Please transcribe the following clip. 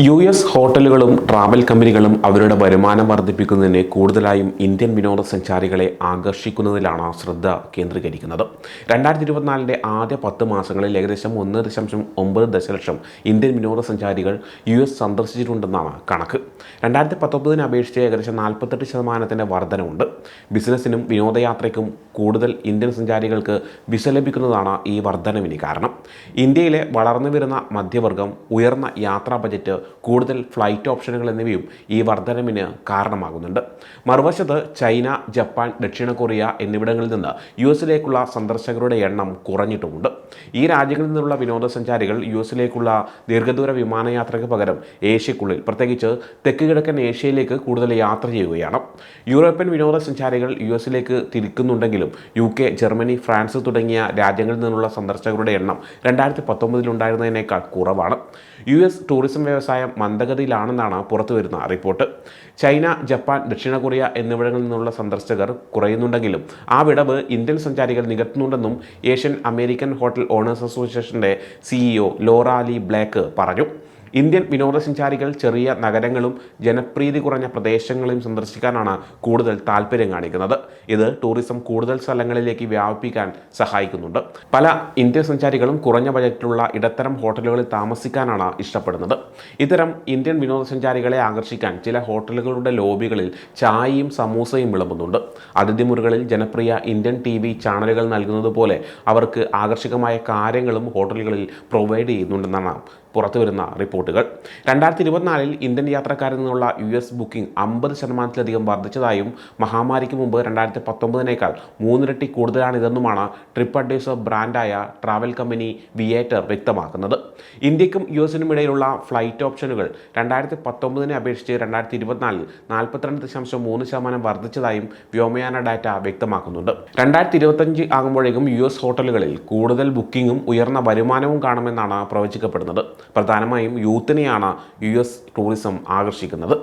U S ഹോട്ടലുകളും travel കമ്പനികളും അവരുടെ വരുമാനം വർദ്ധിപ്പിക്കുന്നതിന് കൂടുതലായും ഇന്ത്യൻ വിനോദസഞ്ചാരികളെ ആകർഷിക്കുന്നതിലാണ് ശ്രദ്ധ കേന്ദ്രീകരിക്കുന്നത്. രണ്ടായിരത്തി ഇരുപത്തിനാലിന്റെ ആദ്യ പത്ത് മാസങ്ങളിൽ ഏകദേശം ഒന്ന് ദശാംശം ഒമ്പത് ദശലക്ഷം ഇന്ത്യൻ വിനോദസഞ്ചാരികൾ യു എസ് സന്ദർശിച്ചിട്ടുണ്ടെന്നാണ് കണക്ക്. രണ്ടായിരത്തി പത്തൊമ്പതിനെ അപേക്ഷിച്ച് ഏകദേശം നാൽപ്പത്തെട്ട് ശതമാനത്തിന്റെ വർധനമുണ്ട് ബിസിനസ്സിനും വിനോദയാത്രയ്ക്കും കൂടുതൽ ഇന്ത്യൻ സഞ്ചാരികൾക്ക് വിസ ലഭിക്കുന്നതാണ് ഈ വർധനവിന് കാരണം. ഇന്ത്യയിലെ വളർന്നു വരുന്ന മധ്യവർഗം ഉയർന്ന യാത്രാ ബജറ്റ് കൂടുതൽ ഫ്ലൈറ്റ് ഓപ്ഷനുകൾ എന്നിവയും ഈ വർധനവിന് കാരണമാകുന്നുണ്ട്. മറുവശത്ത് ചൈന ജപ്പാൻ ദക്ഷിണ കൊറിയ എന്നിവിടങ്ങളിൽ നിന്ന് യു എസിലേക്കുള്ള സന്ദർശകരുടെ എണ്ണം കുറഞ്ഞിട്ടുമുണ്ട്. ഈ രാജ്യങ്ങളിൽ നിന്നുള്ള വിനോദസഞ്ചാരികൾ യു എസിലേക്കുള്ള ദീർഘദൂര വിമാനയാത്രയ്ക്ക് പകരം ഏഷ്യക്കുള്ളിൽ പ്രത്യേകിച്ച് തെക്ക് കിഴക്കൻ ഏഷ്യയിലേക്ക് കൂടുതൽ യാത്ര ചെയ്യുകയാണ്. യൂറോപ്യൻ വിനോദസഞ്ചാരികൾ യു എസിലേക്ക് തിരിക്കുന്നുണ്ടെങ്കിലും യു കെ ജർമ്മനി ഫ്രാൻസ് തുടങ്ങിയ രാജ്യങ്ങളിൽ നിന്നുള്ള സന്ദർശകരുടെ എണ്ണം രണ്ടായിരത്തി പത്തൊമ്പതിലുണ്ടായിരുന്നതിനേക്കാൾ കുറവാണ്. യു എസ് ടൂറിസം മന്ദഗതിയിലാണെന്നാണ് പുറത്തുവരുന്ന റിപ്പോർട്ട്. ചൈന ജപ്പാൻ ദക്ഷിണ കൊറിയ എന്നിവിടങ്ങളിൽ നിന്നുള്ള സന്ദർശകർ കുറയുന്നുണ്ടെങ്കിലും ആ വിടവ് ഇന്ത്യൻ സഞ്ചാരികൾ നികത്തുന്നുണ്ടെന്നും ഏഷ്യൻ അമേരിക്കൻ ഹോട്ടൽ ഓണേഴ്സ് അസോസിയേഷന്റെ സിഇഒ ലോറാലി ബ്ലാക്ക് പറഞ്ഞു. ഇന്ത്യൻ വിനോദസഞ്ചാരികൾ ചെറിയ നഗരങ്ങളും ജനപ്രീതി കുറഞ്ഞ പ്രദേശങ്ങളും സന്ദർശിക്കാനാണ് കൂടുതൽ താല്പര്യം കാണിക്കുന്നത്. ഇത് ടൂറിസം കൂടുതൽ സ്ഥലങ്ങളിലേക്ക് വ്യാപിപ്പിക്കാൻ സഹായിക്കുന്നുണ്ട്. പല ഇന്ത്യൻ സഞ്ചാരികളും കുറഞ്ഞ ബജറ്റിലുള്ള ഇടത്തരം ഹോട്ടലുകളിൽ താമസിക്കാനാണ് ഇഷ്ടപ്പെടുന്നത്. ഇത്തരം ഇന്ത്യൻ വിനോദസഞ്ചാരികളെ ആകർഷിക്കാൻ ചില ഹോട്ടലുകളുടെ ലോബികളിൽ ചായയും സമൂസയും വിളമ്പുന്നുണ്ട്. അതിഥി മുറികളിൽ ജനപ്രിയ ഇന്ത്യൻ ടി വി ചാനലുകൾ നൽകുന്നത് പോലെ അവർക്ക് ആകർഷകമായ കാര്യങ്ങളും ഹോട്ടലുകളിൽ പ്രൊവൈഡ് ചെയ്യുന്നുണ്ടെന്നാണ് പുറത്തുവരുന്ന റിപ്പോർട്ടുകൾ. രണ്ടായിരത്തി ഇരുപത്തിനാലിൽ ഇന്ത്യൻ യാത്രക്കാരിൽ നിന്നുള്ള യു എസ് ബുക്കിംഗ് അമ്പത് ശതമാനത്തിലധികം വർദ്ധിച്ചതായും മഹാമാരിക്ക് മുമ്പ് രണ്ടായിരത്തി പത്തൊമ്പതിനേക്കാൾ മൂന്നിരട്ടി കൂടുതലാണിതെന്നുമാണ് ട്രിപ്പ് അഡ്വൈസർ ബ്രാൻഡായ ട്രാവൽ കമ്പനി വിയേറ്റർ വ്യക്തമാക്കുന്നത്. ഇന്ത്യക്കും യു എസിനും ഇടയിലുള്ള ഫ്ലൈറ്റ് ഓപ്ഷനുകൾ രണ്ടായിരത്തി പത്തൊമ്പതിനെ അപേക്ഷിച്ച് രണ്ടായിരത്തി ഇരുപത്തിനാലിൽ നാൽപ്പത്തിരണ്ട് ദശാംശം മൂന്ന് ശതമാനം വർദ്ധിച്ചതായും വ്യോമയാന ഡാറ്റ വ്യക്തമാക്കുന്നുണ്ട്. രണ്ടായിരത്തി ഇരുപത്തഞ്ച് ആകുമ്പോഴേക്കും യു എസ് ഹോട്ടലുകളിൽ കൂടുതൽ ബുക്കിംഗും ഉയർന്ന വരുമാനവും കാണുമെന്നാണ് പ്രവചിക്കപ്പെടുന്നത്. പ്രധാനമായും യൂത്തിനെയാണ് യു എസ് ടൂറിസം ആകർഷിക്കുന്നത്.